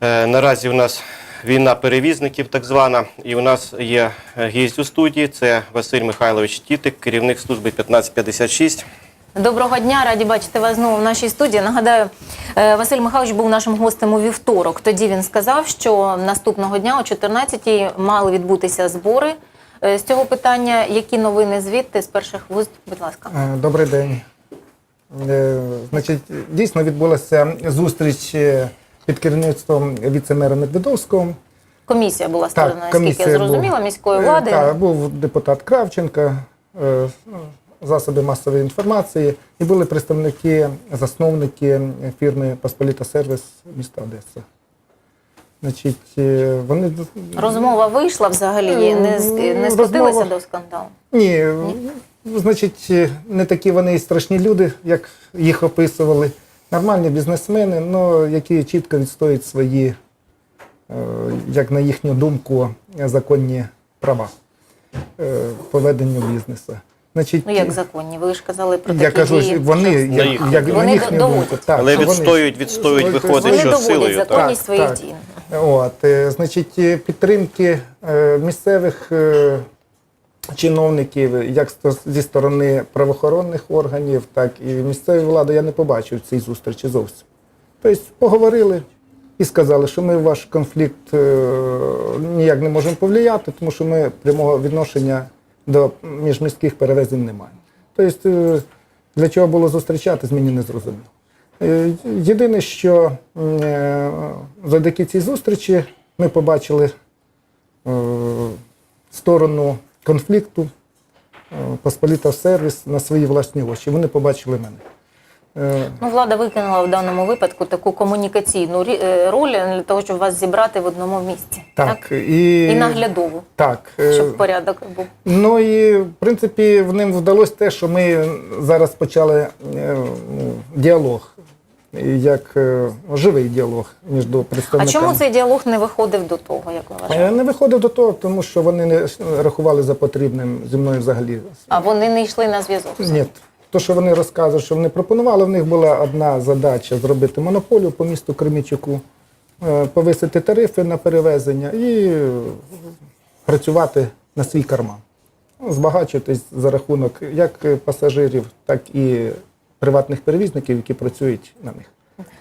Е, Наразі у нас війна перевізників, так звана, і у нас є е, гість у студії. Це Василь Михайлович Тітик, керівник служби 1556. Доброго дня, раді бачити вас знову в нашій студії. Нагадаю, е, Василь Михайлович був нашим гостем у вівторок. Тоді він сказав, що наступного дня о 14-й мали відбутися збори з цього питання. Які новини звідти з перших вуст? Будь ласка. Добрий день. Значить, дійсно відбулася зустріч під керівництвом віце-мера Медведовського. Комісія була створена, наскільки комісія я зрозуміла, міської Е, влади. Так, був депутат Кравченко, е, засоби масової інформації, і були представники, засновники фірми Посполіта Сервіс міста Одеса. Значить, е, вони Розмова вийшла взагалі, не, не Розмова- до скандалу. Ні, значить, е, не такі вони і страшні люди, як їх описували. Нормальні бізнесмени, але які чітко відстоюють свої, е, як на їхню думку, законні права е, по веденню бізнесу. Значить, Ну як законні? Ви ж казали про такі я кажу, дії. вони, як, їхню як, думку. на їхню Вони думку, доводять. так, Але відстоюють, відстоюють, Вони виходить, Вони що доводять силою. Так. законність Так, своїх так. дій. От, е, значить, підтримки місцевих чиновників, як зі сторони правоохоронних органів, так і місцевої влади, я не побачив цій зустрічі зовсім. Тобто поговорили і сказали, що ми ваш конфлікт е, ніяк не можемо повлияти, тому що ми прямого відношення до міжміських перевезень не маємо. Тобто, е, для чого було зустрічатись, мені не зрозуміло. Е, Єдине, що завдяки цій зустрічі ми побачили сторону конфлікту е, Посполіта сервіс на свої власні очі. Вони побачили мене. Е, Ну, влада виконала в даному випадку таку комунікаційну е, роль для того, щоб вас зібрати в одному місці. Так, і, І наглядову, Так, щоб порядок був. Ну і в принципі в ним вдалося те, що ми зараз почали ну, діалог, як е, живий діалог між представниками. А чому цей діалог не виходив до того, як ви Е, вважаєте? Не виходив до того, тому що вони не рахували за потрібним зі мною взагалі. А вони не йшли на зв'язок? Ні. То, що вони розказують, що вони пропонували, в них була одна задача зробити монополію по місту Кремічуку, е, повисити тарифи на перевезення і працювати на свій карман. Збагачуватись за рахунок як пасажирів, так і приватних перевізників, які працюють на них.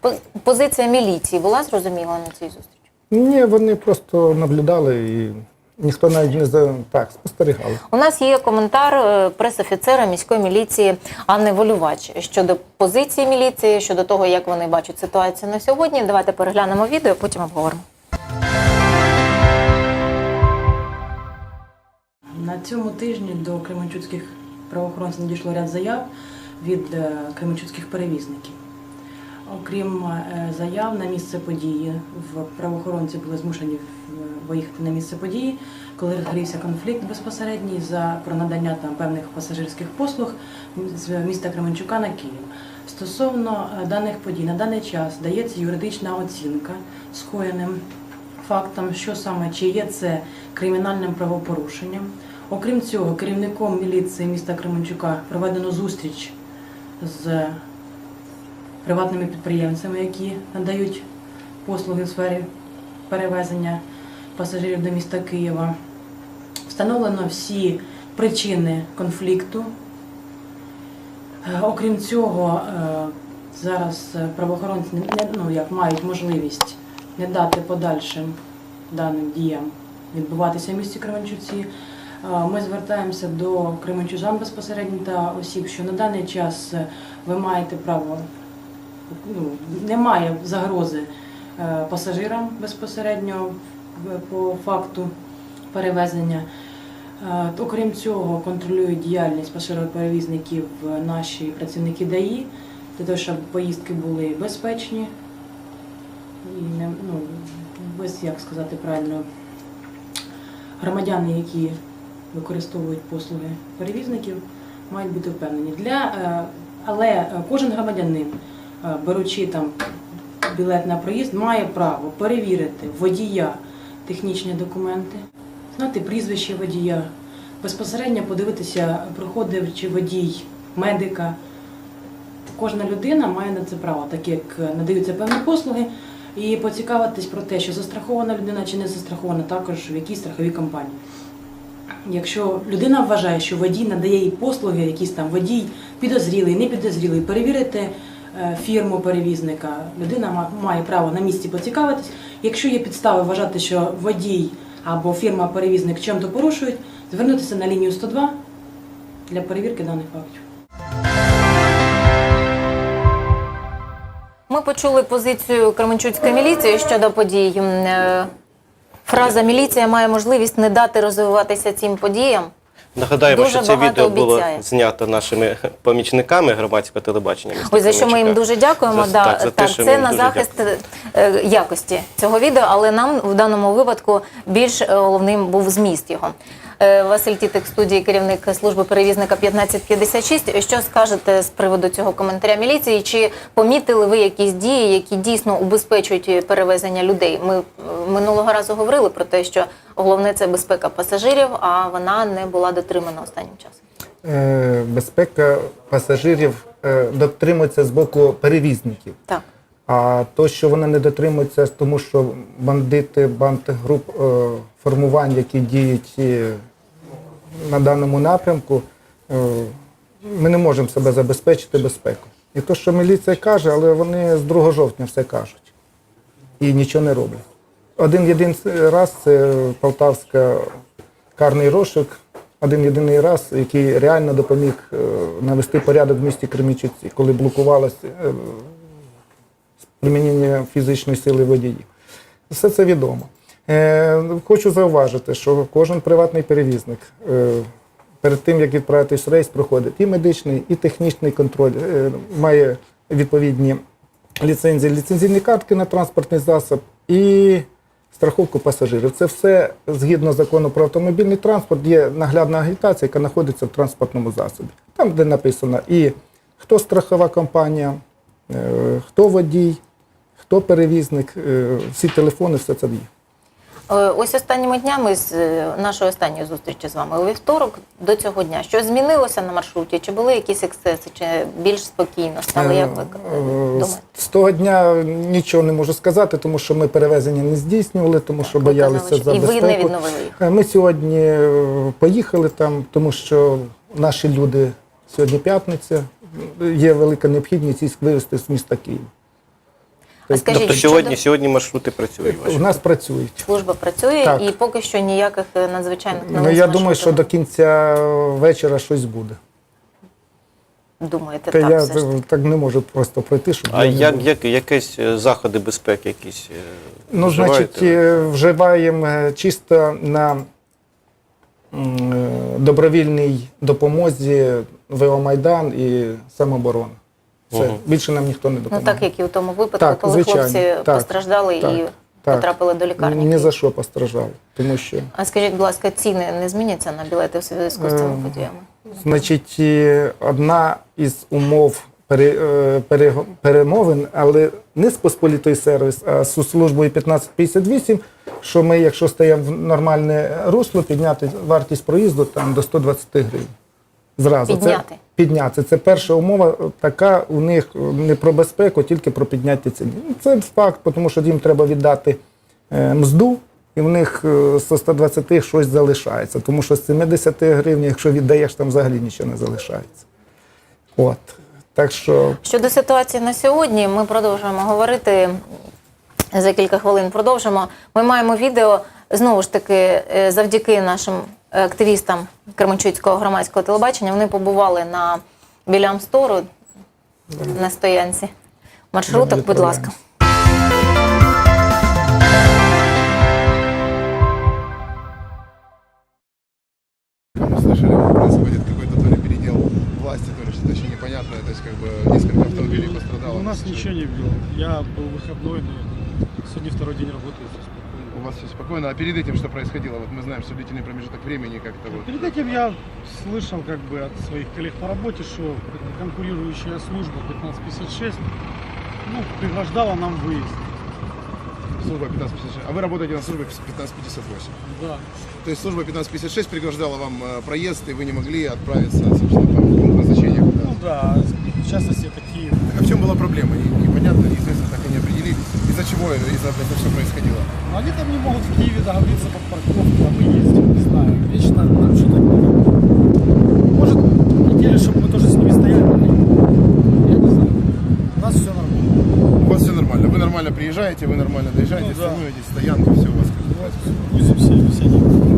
По- Позиція міліції була зрозуміла на цій зустрічі? Ні, вони просто наблюдали і ніхто навіть не за так спостерігали. У нас є коментар е, пресофіцера міської міліції Анни Волювач щодо позиції міліції, щодо того, як вони бачать ситуацію на сьогодні. Давайте переглянемо відео, потім обговоримо. На цьому тижні до кременчуцьких правоохоронців надійшло ряд заяв від е, кременчуцьких перевізників. Окрім е, заяв на місце події, в правоохоронці були змушені е, виїхати на місце події, коли розгорівся конфлікт безпосередній за про надання там певних пасажирських послуг з міста Кременчука на Київ. Стосовно даних подій, на даний час дається юридична оцінка скоєним фактам, що саме чи є це кримінальним правопорушенням. Окрім цього, керівником міліції міста Кременчука проведено зустріч з приватними підприємцями, які надають послуги в сфері перевезення пасажирів до міста Києва. Встановлено всі причини конфлікту. Е, Окрім цього, е, зараз правоохоронці ну, як мають можливість не дати подальшим даним діям відбуватися в місті Кременчуці. Ми звертаємося до кременчужан безпосередньо та осіб, що на даний час е, ви маєте право, ну, немає загрози е, пасажирам безпосередньо по факту перевезення. Е, Окрім цього, контролюють діяльність пасажироперевізників наші працівники ДАІ, для того, щоб поїздки були безпечні і не ну, без як сказати правильно, громадяни, які використовують послуги перевізників, мають бути впевнені. Для, е, але е, кожен громадянин, е, беручи там білет на проїзд, має право перевірити водія технічні документи, знати прізвище водія, безпосередньо подивитися, проходив чи водій медика. Кожна людина має на це право, так як надаються певні послуги. І поцікавитись про те, що застрахована людина чи не застрахована, також в якій страховій компанії. Якщо людина вважає, що водій надає їй послуги, якийсь там водій підозрілий, не підозрілий, перевірити е, фірму перевізника, людина має право на місці поцікавитись. Якщо є підстави вважати, що водій або фірма-перевізник чим-то порушують, звернутися на лінію 102 для перевірки даних фактів. Ми почули позицію Кременчуцької міліції щодо подій. Фраза міліція має можливість не дати розвиватися цим подіям. Нагадаємо, Дуже що це відео було обіцяє. знято нашими помічниками громадського телебачення. Ось за що ми їм дуже дякуємо. За- да, так, за те, так, це на захист дякуємо. е, якості цього відео, але нам в даному випадку більш е, головним був зміст його. Е, Василь Тітик, студії керівник служби перевізника 1556. Що скажете з приводу цього коментаря міліції? Чи помітили ви якісь дії, які дійсно убезпечують перевезення людей? Ми е, минулого разу говорили про те, що головне це безпека пасажирів, а вона не була дотримана останнім часом. Е, Безпека пасажирів дотримується з боку перевізників. Так. А то, що вони не дотримуються, тому що бандити, бандгруп формувань, які діють на даному напрямку, е, ми не можемо себе забезпечити безпеку. І то, що міліція каже, але вони з 2 жовтня все кажуть і нічого не роблять. Один єдиний раз це Полтавська карний розшук, один єдиний раз, який реально допоміг е, навести порядок в місті Кремічуці, коли блокувалося е, примінення фізичної сили водіїв. Все це відомо. Е, хочу зауважити, що кожен приватний перевізник е, перед тим, як відправитись в рейс, проходить і медичний, і технічний контроль, е, має відповідні ліцензії, ліцензійні картки на транспортний засіб і страховку пасажирів. Це все згідно закону про автомобільний транспорт, є наглядна агітація, яка знаходиться в транспортному засобі. Там, де написано і хто страхова компанія, хто водій, хто перевізник, всі телефони, все це є. Е, Ось останніми днями з е, нашої останньої зустрічі з вами у вівторок до цього дня. Що змінилося на маршруті? Чи були якісь ексцеси, чи більш спокійно стало? Як ви Е, думаєте? З того дня нічого не можу сказати, тому що ми перевезення не здійснювали, тому що боялися за І ви не відновили їх. Ми сьогодні поїхали там, тому що наші люди сьогодні п'ятниця. Є велика необхідність їх вивезти з міста Києва. А скажіть, Тобто щодо- сьогодні, сьогодні маршрути працюють. ваші? У нас працюють. Служба працює Так. і поки що ніяких е, надзвичайних новин. Ну з я думаю, що маршрутами. до кінця вечора щось буде. думаєте, Та так я все ж. таки. так не можу просто пройти, щоб А я не як, був. як, якісь е, заходи безпеки якісь? е, Ну, вживаєте значить, е, вживаємо е, чисто на м, е, добровільній допомозі ВО Майдан і самооборона. Все. Мгм. Більше нам ніхто не допомагає. Ну так як і у тому випадку, Так, коли звичайно. хлопці Так, постраждали і так, так. потрапили до лікарні. Ні за що постраждали. Тому що, А скажіть, будь ласка, ціни не зміняться на білети в зв'язку з цими Ем, подіями? значить, одна із умов пере, е, пере- перемовин, але не з Посполітої сервіс, а з службою 1558, що ми, якщо стаємо в нормальне русло, підняти вартість проїзду там до 120 гривень. Зразу. Підняти? Це, підняти. Це перша умова така у них е, не про безпеку, тільки про підняття ціни. Ну, Це факт, тому що їм треба віддати е, мзду, і в них е, з 120 щось залишається. Тому що з 70 гривень, якщо віддаєш, там взагалі нічого не залишається. От. Так що Щодо ситуації на сьогодні, ми продовжуємо говорити. За кілька хвилин продовжимо. Ми маємо відео знову ж таки е, завдяки нашим активістам Кременчуцького громадського телебачення. Вони побували на біля Амстору на стоянці маршруток. Будь ласка. Мы слышали, происходит какой-то то ли передел власти, то ли что-то еще непонятное. То есть, как бы, несколько автомобилей пострадало. У нас ничего не было. Я был выходной, но сегодня второй день работаю. всё спокойно. У вас все спокойно. А перед этим что происходило? Вот мы знаем, что длительный промежуток времени как-то вот... Перед этим я слышал как бы от своих коллег по работе, что конкурирующая служба 1556 ну, пригвождала нам выезд. Служба 1556. А вы работаете на службе 1558. Да. То есть служба 1556 преграждала вам э, проезд, и вы не могли отправиться, собственно, в пункт назначения. Ну да, в частности, это Киев. Так а в чем была проблема? Не- Непонятно, неизвестно, как они определились. Из-за чего из-за это все происходило? Но они там не могут в Киеве договориться под парковку, там мы ездим, не знаю. Вечно там что-то... Может, хотели, чтобы мы тоже с ними стояли, я не знаю. У нас все нормально. У вас все нормально. Вы нормально приезжаете, вы нормально доезжаете, Ну, да. становитесь, стоянка, все у вас как бы. Грузимся, все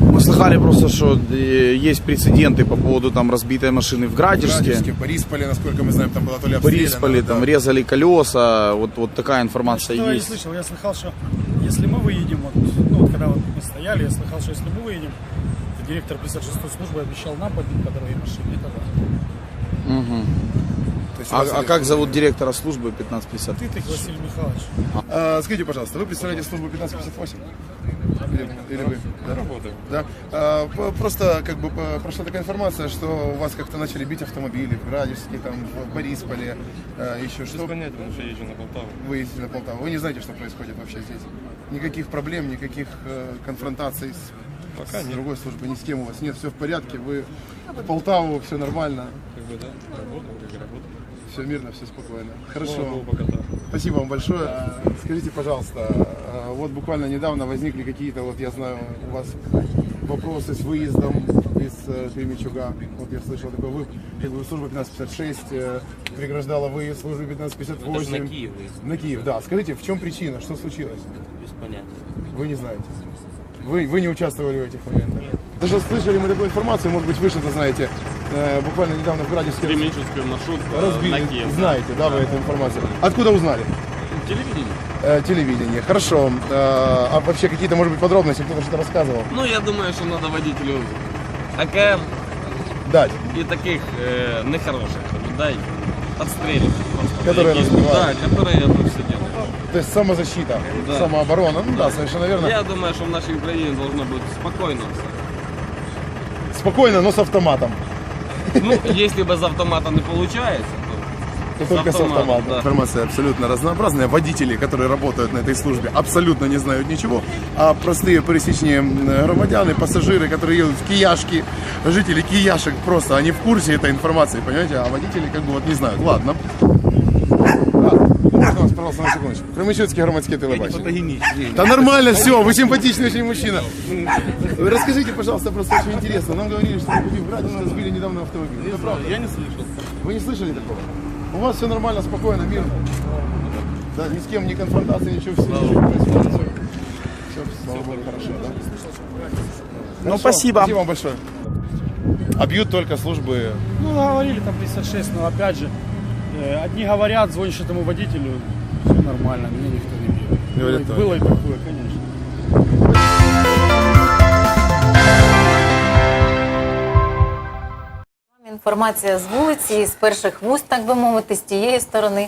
Мы слыхали просто, что э, есть прецеденты по поводу там разбитой машины в Градежске, Градежске, Борисполе, насколько мы знаем, там была то ли в обстреляна, Борисполе, да. там резали колеса, вот, вот такая информация Что я не есть. слышал? Я слыхал, что если мы выедем, вот, ну, вот когда вот мы стояли, я слыхал, что если мы выедем, то директор 56-й службы обещал нам побить по дороге машины. Это да. То Есть А, а как зовут директора службы 1550? Ты так, Василий Михайлович. А, скажите, пожалуйста, вы представляете службу 1558? Или, или вы? Да? Работаю. Да. А, просто как бы прошла такая информация, что у вас как-то начали бить автомобили в Градежске, там, в Борисполе, а, еще что. Без понятия, потому что я езжу на Полтаву. Вы ездите на Полтаву. Вы не знаете, что происходит вообще здесь. Никаких проблем, никаких э, конфронтаций с, Пока с нет. другой службой, ни с кем у вас нет, все в порядке. Вы в Полтаву, все нормально, Как бы, да, работаем, как работаем. Все мирно, все спокойно. Хорошо. Спасибо вам большое. Скажите, пожалуйста, а, вот буквально недавно возникли какие-то, вот я знаю, у вас вопросы с выездом из э, Кременчуга. Вот я слышал такое, вы, как бы служба 1556 э, преграждала выезд службы 1558. Это же на Киев выезд. На Киев, да. Скажите, в чем причина, что случилось? Без понятия. Вы не знаете. Вы, вы не участвовали в этих моментах. Даже слышали мы такую информацию, может быть, вы что-то знаете. Э, буквально недавно в Градиске Кременчугский маршрут э, разбили. на Киев. Знаете, да, вы эту информацию. Откуда узнали? Телевидение. Э, телевидение. Хорошо. Э, а вообще какие-то, может быть, подробности, кто-то что-то рассказывал? Ну, я думаю, що треба водителю АКМ Дать. і таких е, нехороших людей отстрілювати просто. Которые Які- розбивають. Да, которые это все делают. То есть самозащита, Да. самооборона. Ну да, совершенно верно. Я думаю, що в нашій Україні должно бути спокійно все. Спокойно, но с автоматом. Ну, если без автомата не получается, то То только с автоматом, автоматом. да. Информация абсолютно разнообразная. Водители, которые работают на этой службе, абсолютно не знают ничего. А простые пересечные м, громадяне, пассажиры, которые едут в кияшки, жители кияшек просто, они в курсе этой информации, понимаете? А водители как бы вот не знают. Ладно. Пожалуйста, на секундочку? Кременчуцкий громадське телебачення. Да нормально все, вы симпатичный очень мужчина. Вы расскажите, пожалуйста, просто очень интересно. Нам говорили, что в Градуске сбили недавно автомобиль. Это правда? Я не слышал. Вы не слышали такого? У вас все нормально, спокойно, мирно. Да, ни с кем, ни конфронтации, ничего, все, ничего не происходит. Все, слава богу, хорошо, да? Ну, спасибо. Спасибо вам большое. А бьют только службы. Ну, говорили там 56, но опять же, э, одни говорят, звонишь этому водителю, все нормально, меня никто не бьет. Говорят было, так. было и такое, конечно. Інформація з вулиці, з перших вуст, так би мовити, з тієї сторони.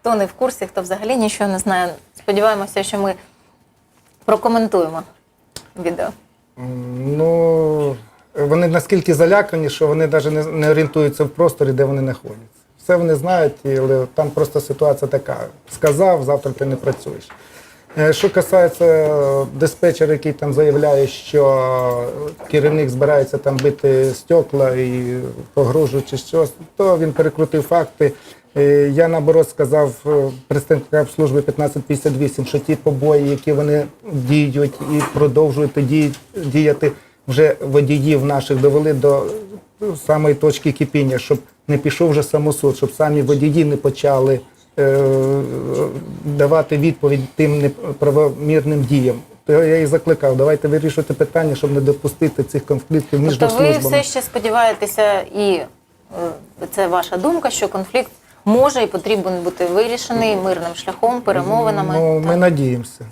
Хто не в курсі, хто взагалі нічого не знає. Сподіваємося, що ми прокоментуємо відео. Ну, вони наскільки залякані, що вони навіть не, не орієнтуються в просторі, де вони знаходяться. Все вони знають, але там просто ситуація така. Сказав, завтра ти не працюєш. Е, Що касається е, диспетчера, який там заявляє, що керівник збирається там бити стекла і погрожуючи щось, то він перекрутив факти. Е, Я наоборот сказав е, представникам служби 1558, що ті побої, які вони діють і продовжують діяти, вже водіїв наших довели до самої точки кипіння, щоб не пішов вже самосуд, щоб самі водії не почали е, давати відповідь тим неправомірним діям. То я і закликав, давайте вирішувати питання, щоб не допустити цих конфліктів між Тобто ви все ще сподіваєтеся, і е, це ваша думка, що конфлікт може і потрібен бути вирішений мирним шляхом, перемовинами. Ну, ми надіємося.